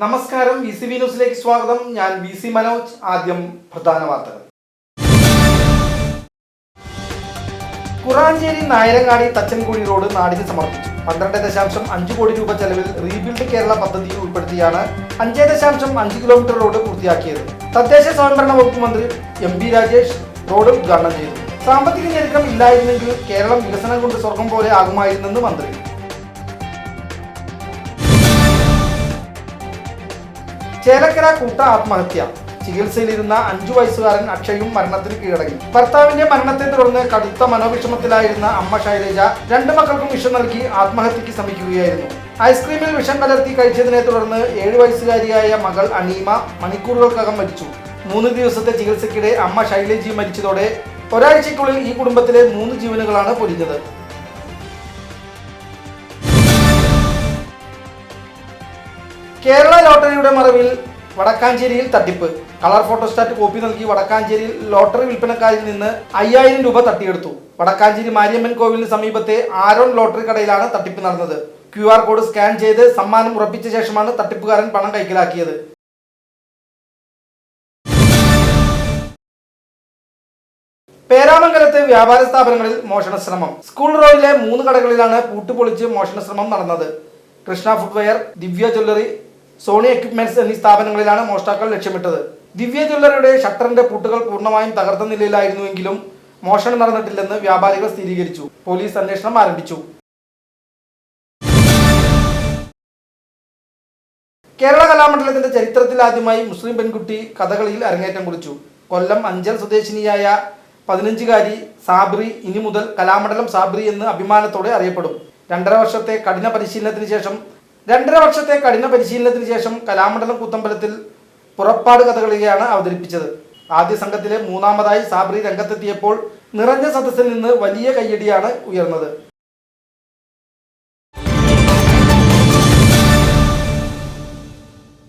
നമസ്കാരം V C V ന്യൂസിലേക്ക് സ്വാഗതം. ഞാൻ വി സി മനോജ് ആദ്യം പ്രധാന വാർത്തകൾ. കുറാഞ്ചേരി നായരങ്ങാടി തച്ചൻകുഴി റോഡ് നാടിന് സമർപ്പിച്ചു. പന്ത്രണ്ട് ദശാംശം അഞ്ച് കോടി രൂപ ചെലവിൽ റീബിൽഡ് കേരള പദ്ധതിയിൽ ഉൾപ്പെടുത്തിയാണ് അഞ്ച് ദശാംശം അഞ്ച് കിലോമീറ്റർ റോഡ് പൂർത്തിയാക്കിയത്. തദ്ദേശ സ്വയംഭരണ വകുപ്പ് മന്ത്രി എം പി രാജേഷ് റോഡ് ഉദ്ഘാടനം ചെയ്തു. സാമ്പത്തിക ഞെരുക്കം ഇല്ലായിരുന്നെങ്കിൽ കേരളം വികസനം കൊണ്ട് സ്വർഗം പോലെ ആകുമായിരുന്നെന്ന് മന്ത്രി. ചേലക്കര കൂട്ട ആത്മഹത്യ. ചികിത്സയിലിരുന്ന അഞ്ചു വയസ്സുകാരൻ അക്ഷയും മരണത്തിന് കീഴടങ്ങി. ഭർത്താവിന്റെ മരണത്തെ തുടർന്ന് കടുത്ത മനോവിഷമത്തിലായിരുന്ന അമ്മ ശൈലജ രണ്ടു മക്കൾക്കും വിഷം നൽകി ആത്മഹത്യക്ക് ശ്രമിക്കുകയായിരുന്നു. ഐസ്ക്രീമിൽ വിഷം കലർത്തി കഴിച്ചതിനെ തുടർന്ന് ഏഴു വയസ്സുകാരിയായ മകൾ അനീമ മണിക്കൂറുകൾക്കകം മരിച്ചു. മൂന്ന് ദിവസത്തെ ചികിത്സയ്ക്കിടെ അമ്മ ശൈലജി മരിച്ചതോടെ ഒരാഴ്ചയ്ക്കുള്ളിൽ ഈ കുടുംബത്തിലെ മൂന്ന് ജീവനുകളാണ് പൊലിഞ്ഞത്. കേരള ലോട്ടറിയുടെ മറവിൽ വടക്കാഞ്ചേരിയിൽ തട്ടിപ്പ്. കളർ ഫോട്ടോസ്റ്റാറ്റ് കോപ്പി നൽകി വടക്കാഞ്ചേരിയിൽ ലോട്ടറി വിൽപ്പനക്കാരിൽ നിന്ന് അയ്യായിരം രൂപ തട്ടിയെടുത്തു. വടക്കാഞ്ചേരി മാരിയമ്മൻ കോവിലിന് സമീപത്തെ ആരോൺ ലോട്ടറി കടയിലാണ് തട്ടിപ്പ് നടന്നത്. ക്യു ആർ കോഡ് സ്കാൻ ചെയ്ത് സമ്മാനം ഉറപ്പിച്ച ശേഷമാണ് തട്ടിപ്പുകാരൻ പണം കൈക്കലാക്കിയത്. പേരാമംഗലത്തെ വ്യാപാര സ്ഥാപനങ്ങളിൽ മോഷണ ശ്രമം സ്കൂൾ റോഡിലെ മൂന്ന് കടകളിലാണ് പൂട്ടുപൊളിച്ച് മോഷണ ശ്രമം നടന്നത്. Krishna footwear Divya jewellery Sony equipments എന്നീ സ്ഥാപനങ്ങളിലാണ് മോഷ്ടാക്കൾ ലക്ഷ്യമിട്ടത്. ദിവ്യ ജ്വല്ലറിയുടെ ഷട്ടറിന്റെ പൂട്ടുകൾ പൂർണമായും തകർത്ത നിലയിലായിരുന്നുവെങ്കിലും മോഷണം നടന്നിട്ടില്ലെന്ന് വ്യാപാരികൾ സ്ഥിരീകരിച്ചു. പോലീസ് അന്വേഷണം ആരംഭിച്ചു. കേരള കലാമണ്ഡലത്തിന്റെ ചരിത്രത്തിൽ ആദ്യമായി മുസ്ലിം പെൺകുട്ടി കഥകളിയിൽ അരങ്ങേറ്റം കുറിച്ചു. കൊല്ലം അഞ്ചൽ സ്വദേശിനിയായ പതിനഞ്ചുകാരി സാബ്രി ഇനി മുതൽ കലാമണ്ഡലം സാബ്രി എന്ന് അഭിമാനത്തോടെ അറിയപ്പെടും. രണ്ടര വർഷത്തെ കഠിന പരിശീലനത്തിന് ശേഷം രണ്ടര വർഷത്തെ കഠിന പരിശീലനത്തിന് ശേഷം കലാമണ്ഡലം കൂത്തമ്പലത്തിൽ പുറപ്പാട് കഥകളിയാണ് അവതരിപ്പിച്ചത്. ആദ്യ സംഘത്തിലെ മൂന്നാമതായി സാബ്രി രംഗത്തെത്തിയപ്പോൾ നിറഞ്ഞ സദസ്സിൽ നിന്ന് വലിയ കയ്യടിയാണ് ഉയർന്നത്.